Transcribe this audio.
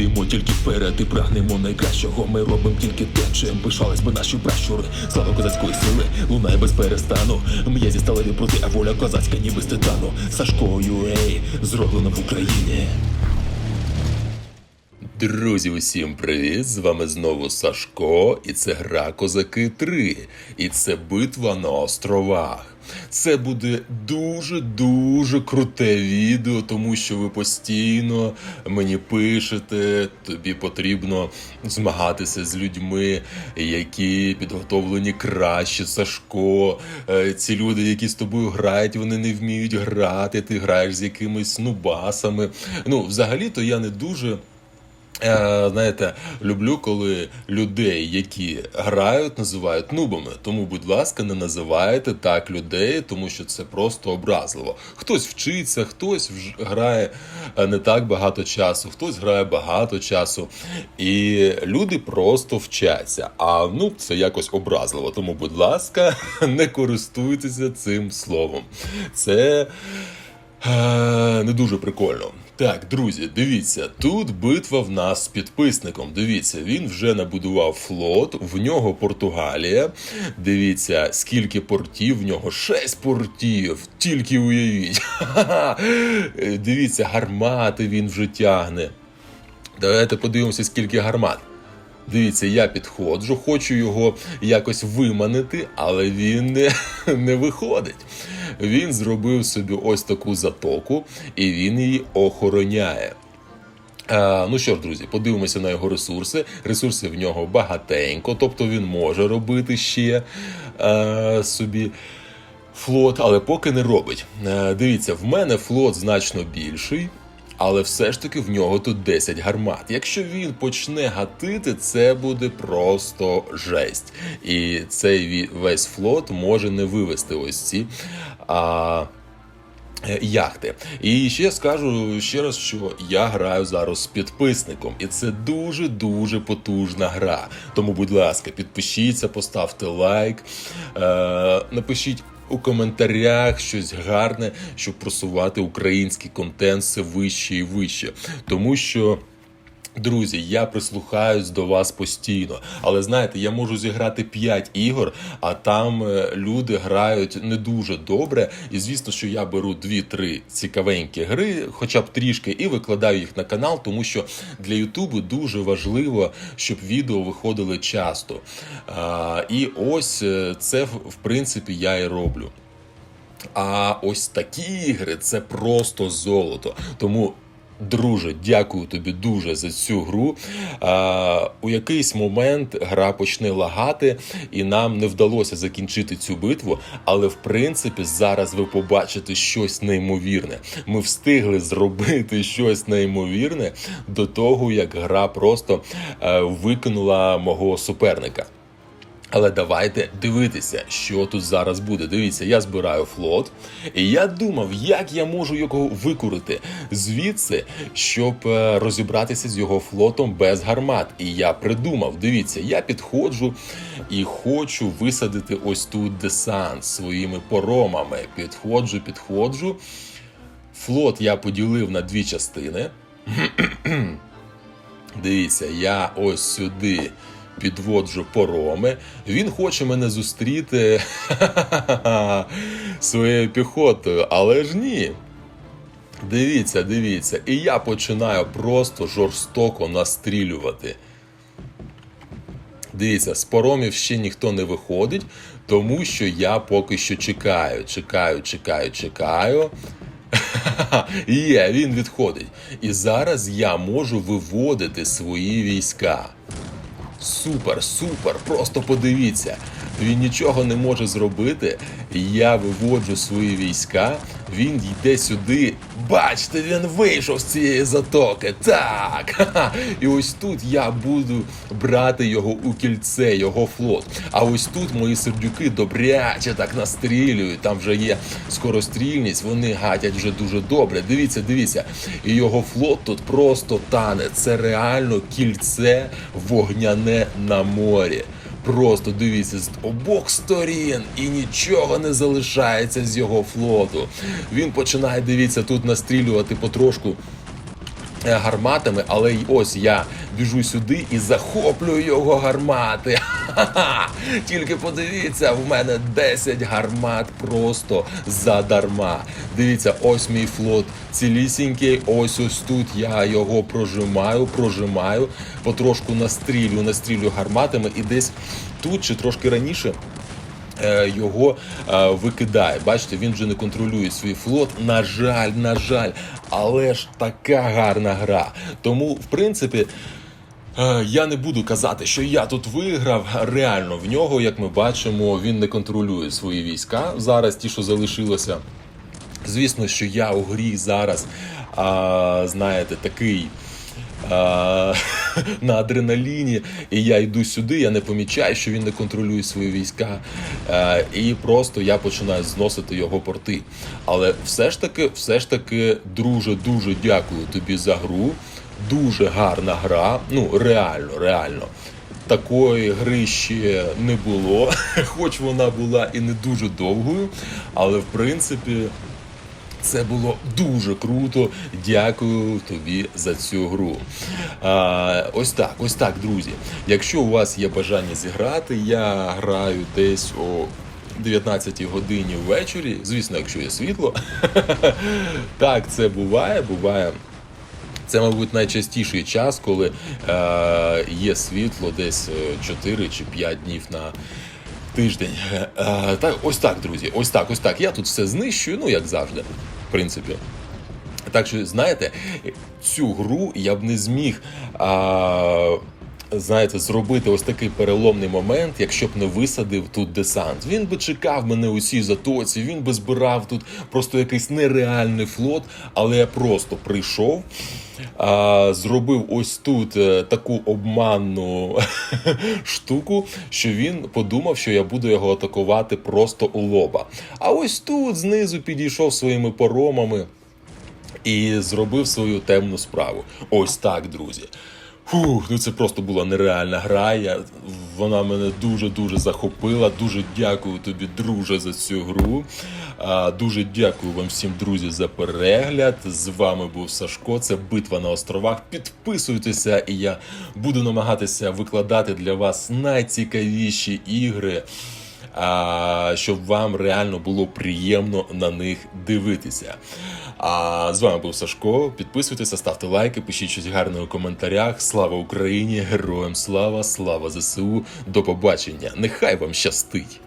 йдемо тільки вперед і прагнемо найкращого. Ми робимо тільки те, чим пишались би наші пращури. Слава козацької сили, лунає без перестану. М'язі сталеві проти, а воля козацька, ніби з титану. Сашко Юей, зроблено в Україні. Друзі, усім привіт! З вами знову Сашко, і це гра Козаки 3. І це битва на островах. Це буде дуже-дуже круте відео, тому що ви постійно мені пишете, тобі потрібно змагатися з людьми, які підготовлені краще. Сашко, Е, ці люди, які з тобою грають, вони не вміють грати. Ти граєш з якимись нубасами. Ну, взагалі-то я не дуже. Е, Знаєте, люблю, коли людей, які грають, називають нубами. Тому, будь ласка, не називайте так людей, тому що це просто образливо. Хтось вчиться, хтось грає е, не так багато часу, хтось грає багато часу. І люди просто вчаться. А ну це якось образливо. Тому, будь ласка, не користуйтеся цим словом. Це. Е, Не дуже прикольно. Так, друзі, дивіться, тут битва в нас з підписником. Дивіться, він вже набудував флот, в нього Португалія. Дивіться, скільки портів, в нього шесть портів. Тільки уявіть. Ха-ха. Е, Дивіться, гармати він вже тягне. Давайте подивимося, скільки гармат. Дивіться, я підходжу, хочу його якось виманити, але він не, не виходить. Він зробив собі ось таку затоку, і він її охороняє. Е, ну що ж, друзі, подивимося на його ресурси. Ресурси в нього багатенько, тобто він може робити ще е, собі флот, але поки не робить. Е, дивіться, в мене флот значно більший. Але все ж таки в нього тут 10 гармат. Якщо він почне гатити, це буде просто жесть. І цей весь флот може не вивести ось ці. А, е, Яхти. І ще скажу ще раз, що я граю зараз з підписником, і це дуже дуже потужна гра. Тому, будь ласка, підпишіться, поставте лайк, е, напишіть у коментарях щось гарне, щоб просувати український контент все вище і вище. Тому що. Друзі, я прислухаюсь до вас постійно, але знаєте, я можу зіграти 5 ігор, а там е, люди грають не дуже добре. І звісно, що я беру 2-3 цікавенькі гри, хоча б трішки, і викладаю їх на канал, тому що для Ютубу дуже важливо, щоб відео виходили часто. А, і ось е, це в в принципі я і роблю. А ось такі ігри це просто золото. Тому. Друже, дякую тобі дуже за цю гру. А, у якийсь момент гра почне лагати, і нам не вдалося закінчити цю битву. Але в принципі зараз ви побачите щось неймовірне. Ми встигли зробити щось неймовірне до того, як гра просто е, викинула мого суперника. Але давайте дивитися, що тут зараз буде. Дивіться, я збираю флот, і я думав, як я можу його викурити звідси, щоб е, розібратися з його флотом без гармат. І я придумав: дивіться, я підходжу і хочу висадити ось тут десант своїми поромами. Підходжу, підходжу. Флот я поділив на дві частини. Дивіться, я ось сюди підводжу пороми. Він хоче мене зустріти своєю піхотою, але ж ні. Дивіться, дивіться. І я починаю просто жорстоко настрілювати. Дивіться, з поромів ще ніхто не виходить, тому що я поки що чекаю, чекаю, чекаю, чекаю. Є, він відходить. І зараз я можу виводити свої війська. Супер, супер, просто подивіться. Він нічого не може зробити. Я виводжу свої війська. Він йде сюди. Бачите, він вийшов з цієї затоки. Так. І ось тут я буду брати його у кільце, його флот. А ось тут мої сердюки добряче так настрілюють. Там вже є скорострільність, вони гатять вже дуже добре. Дивіться, дивіться. І його флот тут просто тане. Це реально кільце вогняне на морі. Просто дивіться з обох сторін, і нічого не залишається з його флоту. Він починає дивіться тут настрілювати потрошку гарматами, але ось я біжу сюди і захоплюю його гармати. Ха-ха! Тільки подивіться, в мене 10 гармат просто задарма. Дивіться, ось мій флот цілісінький. Ось ось тут я його прожимаю, прожимаю, потрошку настрілю, настрілю гарматами, і десь тут чи трошки раніше е, його е, викидає. Бачите, він вже не контролює свій флот. На жаль, на жаль, але ж така гарна гра. Тому, в принципі. Е, Я не буду казати, що я тут виграв. Реально в нього, як ми бачимо, він не контролює свої війська. Зараз ті, що залишилося. Звісно, що я у грі зараз, а, знаєте, такий. На адреналіні, і я йду сюди, я не помічаю, що він не контролює свої війська, і просто я починаю зносити його порти. Але все ж таки, все ж таки, друже, дуже дякую тобі за гру. Дуже гарна гра. Ну, реально, реально. Такої гри ще не було, хоч вона була і не дуже довгою, але в принципі. Це було дуже круто. Дякую тобі за цю гру. А, ось так, ось так, друзі. Якщо у вас є бажання зіграти, я граю десь о 19 годині ввечері. Звісно, якщо є світло. Так, це буває, буває. Це, мабуть, найчастіший час, коли е, є світло десь е, 4 чи 5 днів на тиждень. Е, е, так, ось так, друзі. Ось так, ось так. Я тут все знищую, ну як завжди, в принципі. Так що, знаєте, цю гру я б не зміг. А, Знаєте, зробити ось такий переломний момент, якщо б не висадив тут десант. Він би чекав мене у цій затоці, він би збирав тут просто якийсь нереальний флот, але я просто прийшов, а, зробив ось тут е, таку обманну штуку, що він подумав, що я буду його атакувати просто у лоба. А ось тут знизу підійшов своїми поромами і зробив свою темну справу. Ось так, друзі. Фух, ну це просто була нереальна гра. Я, вона мене дуже-дуже захопила. Дуже дякую тобі, друже, за цю гру. А, дуже дякую вам всім, друзі, за перегляд. З вами був Сашко. Це битва на островах. Підписуйтеся, і я буду намагатися викладати для вас найцікавіші ігри а, щоб вам реально було приємно на них дивитися. А з вами був Сашко. Підписуйтеся, ставте лайки, пишіть щось гарне у коментарях. Слава Україні! Героям слава! Слава ЗСУ! До побачення! Нехай вам щастить!